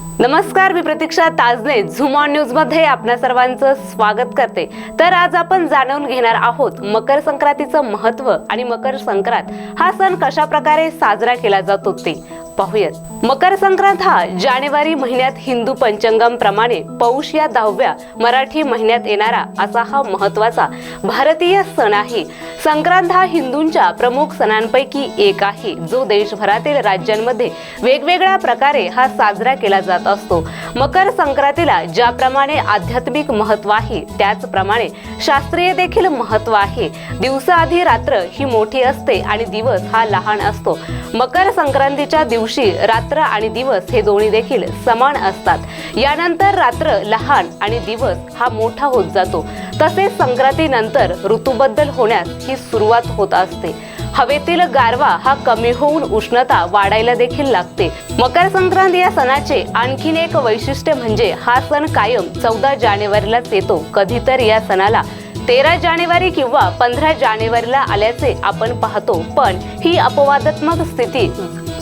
नमस्कार मी प्रतीक्षा Tajne zoom on न्यूजमध्ये आपल्या सर्वांचं स्वागत करते. तर आज आपण जाणून घेणार आहोत मकर संक्रांतीचं महत्त्व आणि मकर संक्रांत हा सण कशा प्रकारे साजरा केला जातो ते पाहूयात. मकर संक्रांत हा जानेवारी महिन्यात हिंदू पंचांगाप्रमाणे पौष या दहाव्या मराठी महिन्यात येणारा असा हा महत्त्वाचा भारतीय सण आहे. संक्रांत हा हिंदूंच्या प्रमुख सणांपैकी एक आहे. जो देशभरातील राज्यांमध्ये वेगवेगळ्या प्रकारे हा साजरा केला जात असतो. मकर संक्रांतीला ज्याप्रमाणे आध्यात्मिक महत्त्व आहे त्याचप्रमाणे शास्त्रीय देखील महत्त्व आहे. दिवसाआधी रात्र ही मोठी असते आणि दिवस हा लहान असतो. मकर संक्रांतीच्या दिवशी रात्र आणि दिवस हे दोन्ही देखील समान असतात. यानंतर रात्र लहान आणि दिवस हा मोठा होत जातो. तसेच संक्रांतीनंतर ऋतूबद्दल होण्यास ही सुरुवात होत असते. हवेतील गारवा हा कमी होऊन उष्णता वाढायला देखील लागते. मकर संक्रांत या सणाचे आणखीन एक वैशिष्ट्य म्हणजे हा सण कायम चौदा जानेवारीलाच येतो. कधीतरी या सणाला तेरा जानेवारी किंवा पंधरा जानेवारीला आल्याचे आपण पाहतो. पण ही अपवादात्मक स्थिती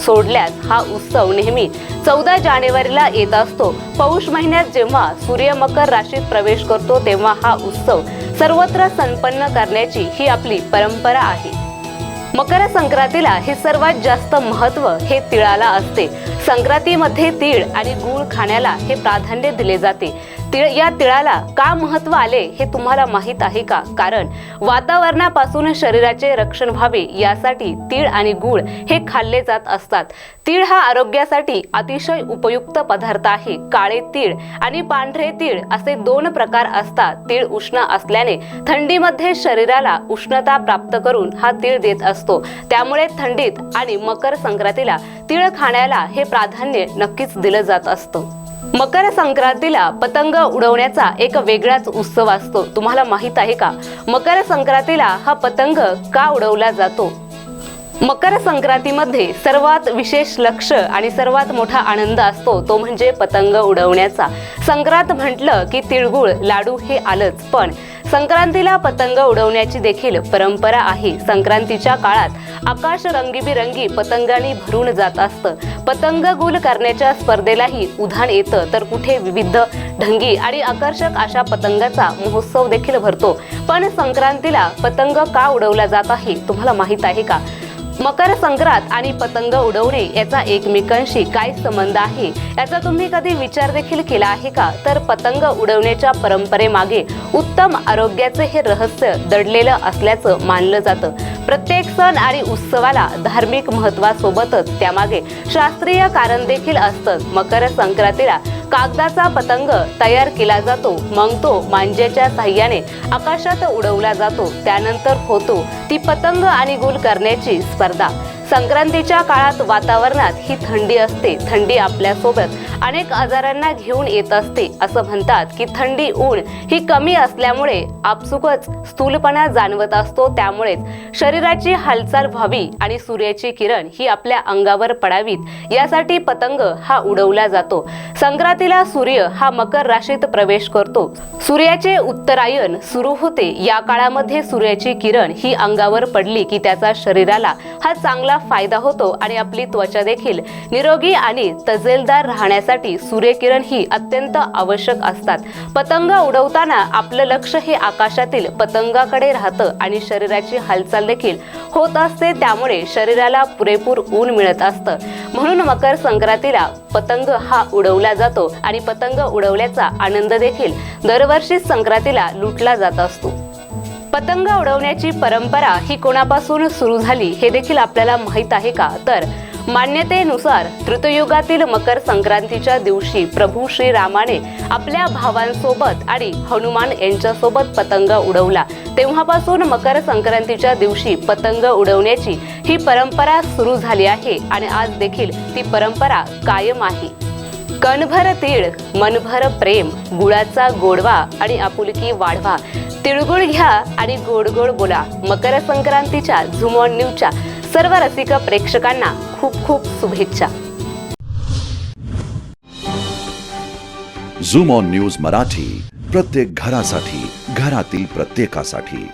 सोडल्यास हा उत्सव नेहमी चौदा जानेवारीला येत असतो. पौष महिन्यात जेव्हा सूर्य मकर राशीत प्रवेश करतो तेव्हा हा उत्सव सर्वत्र संपन्न करण्याची ही आपली परंपरा आहे. मकर संक्रांतीला हे सर्वात जास्त महत्त्व हे तिळाला असते. संक्रांतीमध्ये तीळ आणि गूळ खाण्याला हे प्राधान्य दिले जाते. तिळ या तिळाला का महत्त्व आले हे तुम्हाला माहीत आहे का? कारण वातावरणापासून शरीराचे रक्षण व्हावे यासाठी तीळ आणि गुळ हे खाल्ले जात असतात. तीळ हा आरोग्यासाठी अतिशय उपयुक्त पदार्थ आहे. काळे तीळ आणि पांढरे तीळ असे दोन प्रकार असतात. तीळ उष्ण असल्याने थंडीमध्ये शरीराला उष्णता प्राप्त करून हा तीळ देत असतो. त्यामुळे थंडीत आणि मकर संक्रांतीला तीळ खाण्याला हे प्राधान्य नक्कीच दिलं जात असतं. मकर संक्रांतीला पतंग उडवण्याचा एक वेगळाच उत्सव असतो. तुम्हाला माहीत आहे का? मकर संक्रांतीला हा पतंग का उडवला जातो? मकर संक्रांतीमध्ये सर्वात विशेष लक्ष आणि सर्वात मोठा आनंद असतो तो म्हणजे पतंग उडवण्याचा. संक्रांत म्हटलं की तिळगुळ लाडू हे आलंच पण संक्रांतीला पतंग उडवण्याची देखील परंपरा आहे. संक्रांतीच्या काळात आकाश रंगीबिरंगी पतंगांनी भरून जात असतं. पतंग गुल करण्याच्या स्पर्धेलाही उधाण येतं. तर कुठे विविध ढंगी आणि आकर्षक अशा पतंगाचा महोत्सव देखील भरतो. पण संक्रांतीला पतंग का उडवला जात आहे? तुम्हाला माहीत आहे का? मकर संक्रांत आणि पतंग उडवणे याचा एकमेकांशी काय संबंध आहे? याचा तुम्ही कधी विचार देखील केला आहे का? तर पतंग उडवण्याच्या परंपरेमागे उत्तम आरोग्याचे हे रहस्य दडलेलं असल्याचं मानलं जातं. प्रत्येक सण आणि उत्सवाला धार्मिक महत्वासोबतच त्यामागे शास्त्रीय कारण देखील असतं. मकर संक्रांतीला कागदाचा पतंग तयार केला जातो. मग तो मांज्याच्या साह्याने आकाशात उडवला जातो. त्यानंतर होतो ती पतंग आणि गुल करण्याची स्पर्धा. संक्रांतीच्या काळात वातावरणात ही थंडी असते. थंडी आपल्यासोबत अनेक आजारांना घेऊन येत असते असं म्हणतात की थंडी ऊन ही कमी असल्यामुळे आपसुकच स्थूलपणा जाणवत असतो. त्यामुळेच शरीराची हालचाल व्हावी आणि सूर्याची किरण ही आपल्या अंगावर पडावीत यासाठी पतंग हा उडवला जातो. संक्रांतीला सूर्य हा मकर राशीत प्रवेश करतो. सूर्याचे उत्तरायण सुरू होते. या काळामध्ये सूर्याची किरण ही अंगावर पडली की त्याचा शरीराला हा चांगला फायदा होतो आणि आपली त्वचा देखील निरोगी आणि तजेलदार करण्यासाठी सूर्यकिरण ही अत्यंत आवश्यक असतात. पतंग उडवताना आपलं लक्ष हे आकाशातील पतंगाकडे राहतं आणि शरीराची हालचाल देखील होत असते. त्यामुळे शरीराला पुरेपूर ऊन मिळत असतं. म्हणून मकर संक्रांतीला पतंग हा उडवला जातो आणि पतंग उडवल्याचा आनंद देखील दरवर्षी संक्रांतीला लुटला जात असतो. पतंग उडवण्याची परंपरा ही कोणापासून सुरू झाली हे देखील आपल्याला माहीत आहे का? तर मान्यतेनुसार तृतयुगातील मकर संक्रांतीच्या दिवशी प्रभू श्रीरामाने आपल्या भावांसोबत आणि हनुमान यांच्यासोबत पतंग उडवला. तेव्हापासून मकर संक्रांतीच्या दिवशी पतंग उडवण्याची ही परंपरा सुरू झाली आहे आणि आज देखील ती परंपरा कायम आहे. कणभर तीळ मनभर प्रेम गुळाचा गोडवा आणि आपुलकी वाढवा. तिळगुळ घ्या आणि गोड गोड बोला. मकर संक्रांतीच्या झुमॉन न्यूजच्या सर्व रसिक प्रेक्षकांना खूप खूप शुभेच्छा. झूम ऑन न्यूज मराठी प्रत्येक घरासाठी घरातील प्रत्येकासाठी.